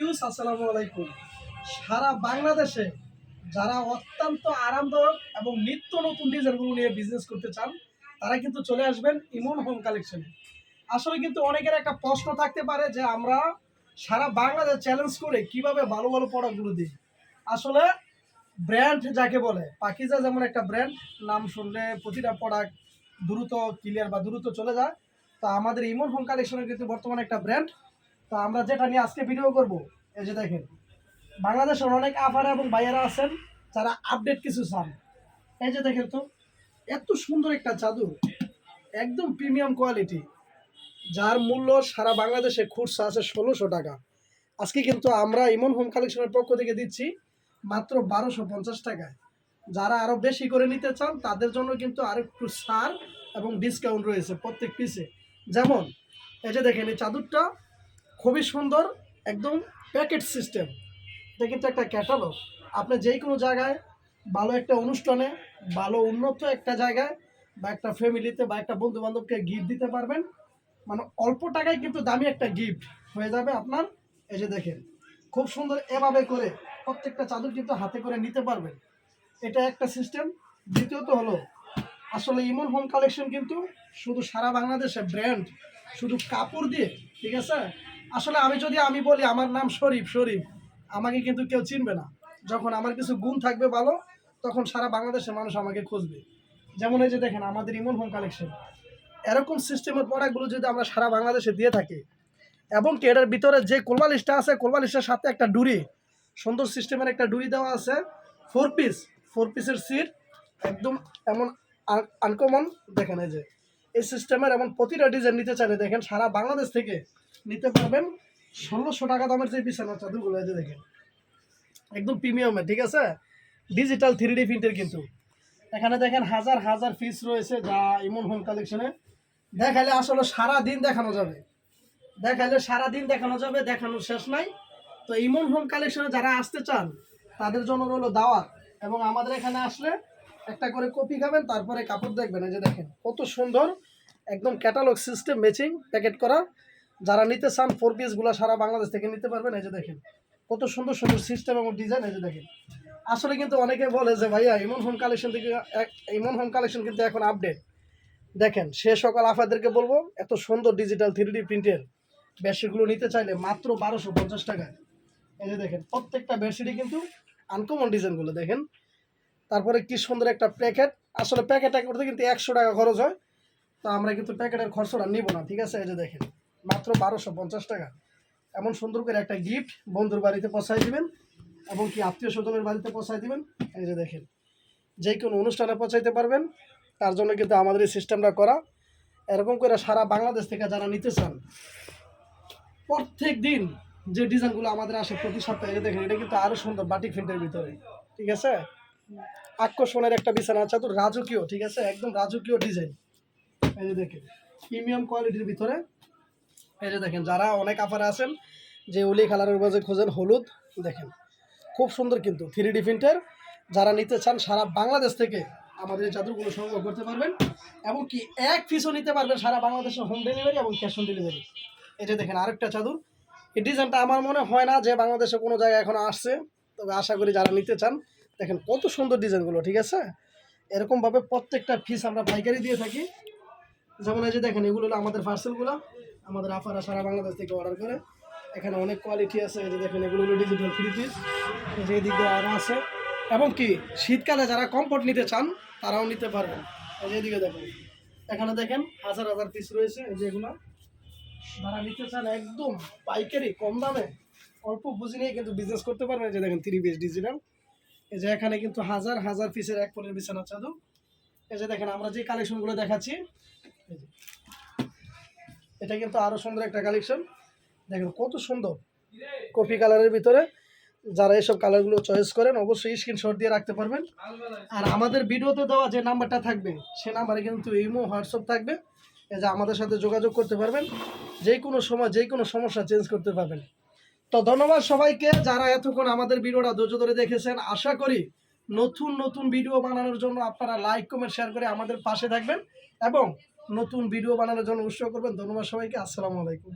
আলাইকুম। সারা বাংলাদেশে যারা অত্যন্ত আরামদায়ক এবং নিত্য নতুন ডিজাইনগুলো নিয়ে বিজনেস করতে চান, তারা কিন্তু চলে আসবেন ইমন হোম কালেকশনে আসলে কিন্তু অনেকের একটা প্রশ্ন থাকতে পারে যে আমরা সারা বাংলাদেশ চ্যালেঞ্জ করে কীভাবে ভালো ভালো প্রোডাক্টগুলো দিই। আসলে ব্র্যান্ড যাকে বলে, পাকিজা যেমন একটা ব্র্যান্ড নাম শুনলে প্রতিটা প্রোডাক্ট দ্রুত ক্লিয়ার বা দ্রুত চলে যায়। তা আমাদের ইমন হোম কালেকশনের কিন্তু বর্তমানে একটা ব্র্যান্ড তা আমরা যেটা নিয়ে আজকে ভিডিও করব, এই যে দেখেন, বাংলাদেশের অনেক আফার এবং ভাইয়ারা আছেন যারা আপডেট কিছু চান। এই যে দেখেন তো, এত সুন্দর একটা চাদর একদম প্রিমিয়াম কোয়ালিটি যার মূল্য সারা বাংলাদেশে খুচরা আছে ষোলোশো টাকা। আজকে কিন্তু আমরা ইমন হোম কালেকশনের পক্ষ থেকে দিচ্ছি মাত্র বারোশো পঞ্চাশ টাকায়। যারা আরও বেশি করে নিতে চান, তাদের জন্য কিন্তু আর একটু ছাড় এবং ডিসকাউন্ট রয়েছে প্রত্যেক পিসে যেমন, এই যে দেখেন, এই চাদরটা খুবই সুন্দর, একদম প্যাকেট সিস্টেম এটা কিন্তু একটা ক্যাটালগ আপনি যেই কোনো জায়গায়, ভালো একটা অনুষ্ঠানে, ভালো উন্নত একটা জায়গায় বা একটা ফ্যামিলিতে বা একটা বন্ধু বান্ধবকে গিফট দিতে পারবেন। মানে অল্প টাকায় কিন্তু দামি একটা গিফট হয়ে যাবে আপনার। এই যে দেখেন, খুব সুন্দর এভাবে করে প্রত্যেকটা চাদর কিন্তু হাতে করে নিতে পারবেন। এটা একটা সিস্টেম দ্বিতীয়ত হলো, আসলে ইমন হোম কালেকশন কিন্তু শুধু সারা বাংলাদেশে ব্র্যান্ড শুধু কাপড় দিয়ে, ঠিক আছে? আসলে আমি যদি আমি বলি আমার নাম শরীফ শরীফ, আমাকে কিন্তু কেউ চিনবে না। যখন আমার কিছু গুণ থাকবে ভালো, তখন সারা বাংলাদেশের মানুষ আমাকে খুঁজবে। যেমন এই যে দেখেন, আমাদের ইমন হোম কালেকশন এরকম সিস্টেমের প্রোডাক্টগুলো যদি আমরা সারা বাংলাদেশে দিয়ে থাকি, এবং কি এটার ভিতরে যে কোলবালিশটা আছে কোলবালিশটার সাথে একটা ডুরি, সুন্দর সিস্টেমের একটা ডুরি দেওয়া আছে ফোর পিস ফোর পিসের সিট একদম এমন আনকমন দেখেন এই যে। এই সিস্টেমের এমন প্রতিটা ডিজাইন নিতে চাইলে দেখেন, সারা বাংলাদেশ থেকে নিতে পারবেন। ষোলোশো টাকা দামের যে বিছানা চাদরগুলো, এই যে দেখেন। একদম প্রিমিয়ামে, ঠিক আছে? ডিজিটাল থ্রি ডি প্রিন্টের কিন্তু। এখানে দেখেন হাজার হাজার পিস রয়েছে যা ইমন হোম কালেকশনে দেখালে আসলে সারা দিন দেখানো যাবে। দেখালে সারা দিন দেখানো যাবে, দেখানোর শেষ নাই। তো ইমন হোম কালেকশনে যারা আসতে চান, তাদের জন্য রইল দাওয়াত। এবং আমাদের এখানে আসলে একটা করে কপি খাবেন, তারপরে কাপড় দেখবেন। এই যে দেখেন, কত সুন্দর, একদম ক্যাটালগ সিস্টেম ম্যাচিং প্যাকেট করা। যারা নিতে চান ফোর পিসগুলো সারা বাংলাদেশ থেকে নিতে পারবেন, এই যে দেখেন, কত সুন্দর সুন্দর সিস্টেম এবং ডিজাইন এই যে দেখেন। আসলে কিন্তু অনেকে বলে যে, ভাইয়া ইমন হোম কালেকশন থেকে ইমন হোম কালেকশন কিন্তু এখন আপডেট দেখেন, সে সকল আফাদেরকে বলব, এত সুন্দর ডিজিটাল থ্রি ডি প্রিন্টের বেডশিটগুলো নিতে চাইলে মাত্র বারোশো পঞ্চাশ টাকায়। এই যে দেখেন, প্রত্যেকটা বেডশিটই কিন্তু আনকমন ডিজাইনগুলো দেখেন। তারপরে কি সুন্দর একটা প্যাকেট, আসলে প্যাকেটটা করতে কিন্তু একশো টাকা খরচ হয়, তো আমরা কিন্তু প্যাকেটের খরচটা নিব না, ঠিক আছে? এই যে দেখেন। মাত্র বারোশো পঞ্চাশ টাকা। এমন সুন্দর করে একটা গিফট বন্ধুর বাড়িতে পৌঁছাই দিবেন এবং কি আত্মীয় স্বজনের বাড়িতে পৌঁছাই দিবেন। এই যে দেখেন, যে কোনো অনুষ্ঠানে পৌঁছাইতে পারবেন, তার জন্য কিন্তু আমাদের এই সিস্টেমটা করা। এরকম করে সারা বাংলাদেশ থেকে যারা নিতে চান, প্রত্যেক দিন যে ডিজাইনগুলো আমাদের আসে প্রতি সপ্তাহে দেখেন, এটা কিন্তু আরও সুন্দর বাটিক প্রিন্টের ভিতরে, ঠিক আছে? আকর্ষণের একটা বিছানা আছে তো রাজকীয়, ঠিক আছে? একদম রাজকীয় ডিজাইন। এই যে দেখেন, প্রিমিয়াম কোয়ালিটির ভিতরে এই যে দেখেন, যারা অনেক আফারে আছেন, যে উলি কালারের মাঝে খোঁজেন হলুদ, দেখেন, খুব সুন্দর কিন্তু থ্রি ডি প্রিন্টের যারা নিতে চান, সারা বাংলাদেশ থেকে আমাদের চাদরগুলো সংগ্রহ করতে পারবেন, এবং কি এক পিসও নিতে পারবেন সারা বাংলাদেশে হোম ডেলিভারি এবং ক্যাশ অন ডেলিভারি এই যে দেখেন, আরেকটা চাদর। এই ডিজাইনটা আমার মনে হয় না যে বাংলাদেশে কোনো জায়গায় এখন আসছে, তবে আশা করি যারা নিতে চান, দেখেন কত সুন্দর ডিজাইনগুলো ঠিক আছে? এরকমভাবে প্রত্যেকটা পিস আমরা পাইকারি দিয়ে থাকি। যেমন এই যে দেখেন, এগুলো হলো আমাদের পার্সেলগুলো আমাদের আফারা সারা বাংলাদেশ থেকে অর্ডার করে। এখানে অনেক কোয়ালিটি আছে, এই যে দেখেন, এগুলো হলো ডিজিটাল থ্রি পিস যে দিয়ে আরও আছে। এবং কি, শীতকালে যারা কমফোর্ট নিতে চান, তারাও নিতে পারবেন। এই যে এদিকে দেখেন, এখানে দেখেন হাজার হাজার পিস রয়েছে, এই যে এগুলো। যারা নিতে চান একদম পাইকারি, কম দামে, অল্প পুঁজি নিয়ে কিন্তু বিজনেস করতে পারবেন। এই যে দেখেন থ্রি পিস ডিজিটাল এই যে এখানে কিন্তু হাজার হাজার পিসের এক পরের বিছানা চাদর। এই যে দেখেন, আমরা যে কালেকশনগুলো দেখাচ্ছি। এটা কিন্তু আরও সুন্দর একটা কালেকশন দেখেন কত সুন্দর কফি কালারের ভিতরে। যারা এসব কালারগুলো চয়েস করেন, অবশ্যই স্ক্রিনশট দিয়ে রাখতে পারবেন। আর আমাদের ভিডিওতে দেওয়া যে নাম্বারটা থাকবে, সে নাম্বারে কিন্তু ইমো, হোয়াটসঅ্যাপ থাকবে। এই যে আমাদের সাথে যোগাযোগ করতে পারবেন। যে কোনো সময়, যে কোনো সমস্যা চেঞ্জ করতে পারবেন। তো ধন্যবাদ সবাইকে যারা এতক্ষণ আমাদের ভিডিওটা ধৈর্য ধরে দেখেছেন। আশা করি নতুন নতুন ভিডিও বানানোর জন্য আপনারা লাইক কমেন্ট শেয়ার করে আমাদের পাশে থাকবেন। এবং নতুন ভিডিও বানানোর জন্য উৎসাহ করবেন। ধন্যবাদ সবাইকে। আসসালামু আলাইকুম।